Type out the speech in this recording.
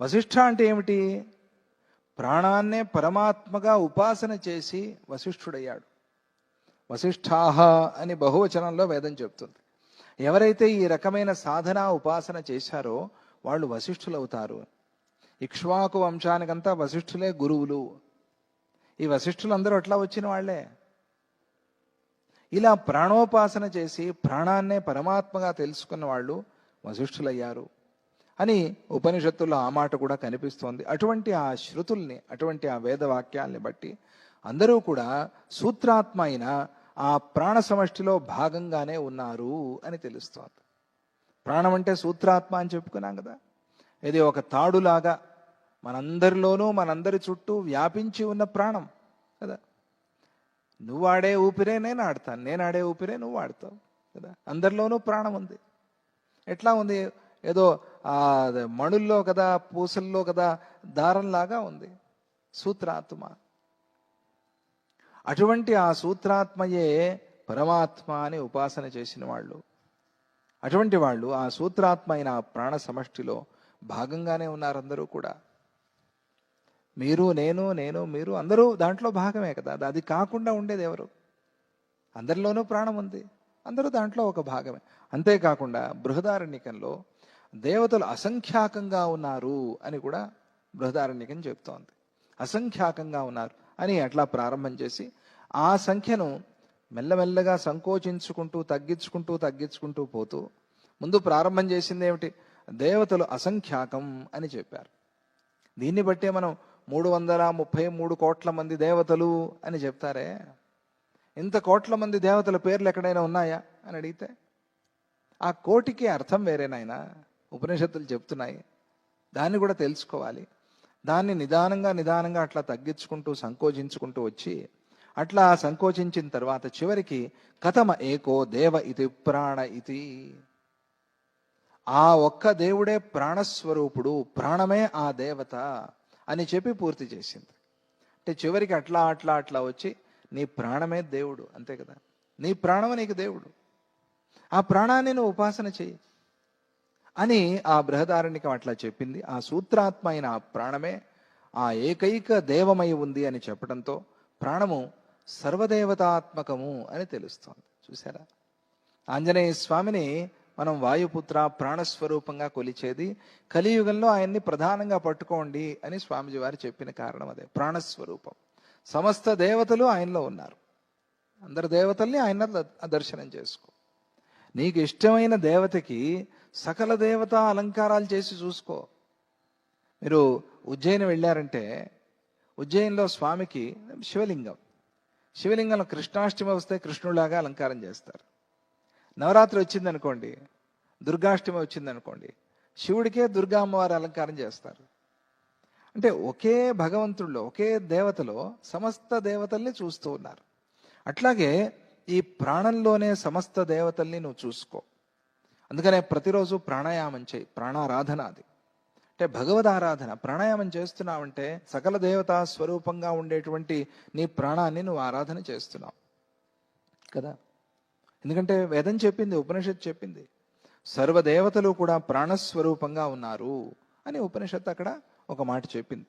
వశిష్ఠ అంటే ఏమిటి? ప్రాణాన్నే పరమాత్మగా ఉపాసన చేసి వశిష్ఠుడయ్యాడు. వశిష్ఠాహ అని బహువచనంలో వేదం చెప్తుంది ఎవరైతే ఈ రకమైన సాధన ఉపాసన చేశారో వాళ్ళు వశిష్ఠులవుతారు. ఇక్ష్వాకు వంశానికంతా వశిష్ఠులే గురువులు. ఈ వశిష్ఠులందరూ అట్లా వచ్చిన వాళ్ళే. ఇలా ప్రాణోపాసన చేసి ప్రాణాన్నే పరమాత్మగా తెలుసుకున్న వాళ్ళు వశిష్ఠులయ్యారు. అని ఉపనిషత్తుల్లో ఆ మాట కూడా కనిపిస్తోంది. అటువంటి ఆ శృతుల్ని అటువంటి ఆ వేదవాక్యాల్ని బట్టి అందరూ కూడా సూత్రాత్మ అయిన ఆ ప్రాణ సమష్టిలో భాగంగానే ఉన్నారు అని తెలుస్తోంది. ప్రాణం అంటే సూత్రాత్మ అని చెప్పుకున్నాం కదా. ఇది ఒక తాడులాగా మనందరిలోనూ మనందరి చుట్టూ వ్యాపించి ఉన్న ప్రాణం కదా. నువ్వు ఆడే ఊపిరే నేను ఆడతాను నేను ఆడే ఊపిరే నువ్వు ఆడతావు కదా. అందరిలోనూ ప్రాణం ఉంది. ఎట్లా ఉంది? ఏదో ఆ మణుల్లో కదా పూసల్లో కదా దారంలాగా ఉంది. సూత్రాత్మ. అటువంటి ఆ సూత్రాత్మయే పరమాత్మ అని ఉపాసన చేసిన వాళ్ళు. అటువంటి వాళ్ళు ఆ సూత్రాత్మ అయిన ఆ ప్రాణ సమష్టిలో భాగంగానే ఉన్నారు అందరూ కూడా. మీరు నేను నేను మీరు అందరూ దాంట్లో భాగమే కదా. అది కాకుండా ఉండేది ఎవరు? అందరిలోనూ ప్రాణం ఉంది. అందరూ దాంట్లో ఒక భాగమే. అంతేకాకుండా బృహదారణ్యకంలో దేవతలు అసంఖ్యాకంగా ఉన్నారు అని కూడా బృహదారణ్యకం చెప్తోంది. అసంఖ్యాకంగా ఉన్నారు అని అట్లా ప్రారంభం చేసి ఆ సంఖ్యను మెల్లమెల్లగా సంకోచించుకుంటూ తగ్గించుకుంటూ తగ్గించుకుంటూ పోతూ ముందు ప్రారంభం చేసింది ఏమిటి? దేవతలు అసంఖ్యాకం అని చెప్పారు. దీన్ని బట్టే మనం మూడు వందల ముప్పై మూడు కోట్ల మంది దేవతలు అని చెప్తారే? ఇంత కోట్ల మంది దేవతల పేర్లు ఎక్కడైనా ఉన్నాయా? అని అడిగితే ఆ కోటికి అర్థం వేరేనాయనా ఉపనిషత్తులు చెప్తున్నాయి. దాన్ని కూడా తెలుసుకోవాలి. దాన్ని నిదానంగా నిదానంగా అట్లా తగ్గించుకుంటూ సంకోచించుకుంటూ వచ్చి అట్లా సంకోచించిన తర్వాత చివరికి కథమ ఏకో దేవ ఇది ప్రాణ ఇది. ఆ ఒక్క దేవుడే ప్రాణస్వరూపుడు ప్రాణమే ఆ దేవత అని చెప్పి పూర్తి చేసింది. అంటే చివరికి అట్లా అట్లా అట్లా వచ్చి నీ ప్రాణమే దేవుడు అంతే కదా? నీ ప్రాణమే నీకు దేవుడు. ఆ ప్రాణాన్ని నువ్వు ఉపాసన చెయ్యి. అని ఆ బృహదారణ్యకం అట్లా చెప్పింది. ఆ సూత్రాత్మ అయిన ఆ ప్రాణమే ఆ ఏకైక దేవమై ఉంది అని చెప్పడంతో ప్రాణము సర్వదేవతాత్మకము అని తెలుస్తోంది. చూసారా ఆంజనేయ స్వామిని మనం వాయుపుత్ర ప్రాణస్వరూపంగా కొలిచేది కలియుగంలో ఆయన్ని ప్రధానంగా పట్టుకోండి అని స్వామిజీ వారు చెప్పిన కారణం అదే ప్రాణస్వరూపం. సమస్త దేవతలు ఆయనలో ఉన్నారు. అందరు దేవతల్ని ఆయన దర్శనం చేసుకో. నీకు ఇష్టమైన దేవతకి సకల దేవత అలంకారాలు చేసి చూసుకో. మీరు ఉజ్జయిని వెళ్ళారంటే ఉజ్జయిన్లో స్వామికి శివలింగం. శివలింగంలో కృష్ణాష్టమి వస్తే కృష్ణులాగా అలంకారం చేస్తారు. నవరాత్రి వచ్చిందనుకోండి దుర్గాష్టమి వచ్చిందనుకోండి శివుడికే దుర్గా అమ్మవారి అలంకారం చేస్తారు. అంటే ఒకే భగవంతుడిలో ఒకే దేవతలో సమస్త దేవతల్ని చూస్తూ ఉన్నారు. అట్లాగే ఈ ప్రాణంలోనే సమస్త దేవతల్ని నువ్వు చూసుకో. అందుకనే ప్రతిరోజు ప్రాణాయామం చేయి. ప్రాణారాధన అది. అంటే భగవద్ ఆరాధన ప్రాణాయామం చేస్తున్నావంటే సకల దేవతా స్వరూపంగా ఉండేటువంటి నీ ప్రాణాన్ని నువ్వు ఆరాధన చేస్తున్నావు. కదా? ఎందుకంటే వేదం చెప్పింది ఉపనిషత్ చెప్పింది. సర్వదేవతలు కూడా ప్రాణస్వరూపంగా ఉన్నారు అని ఉపనిషత్తు అక్కడ ఒక మాట చెప్పింది.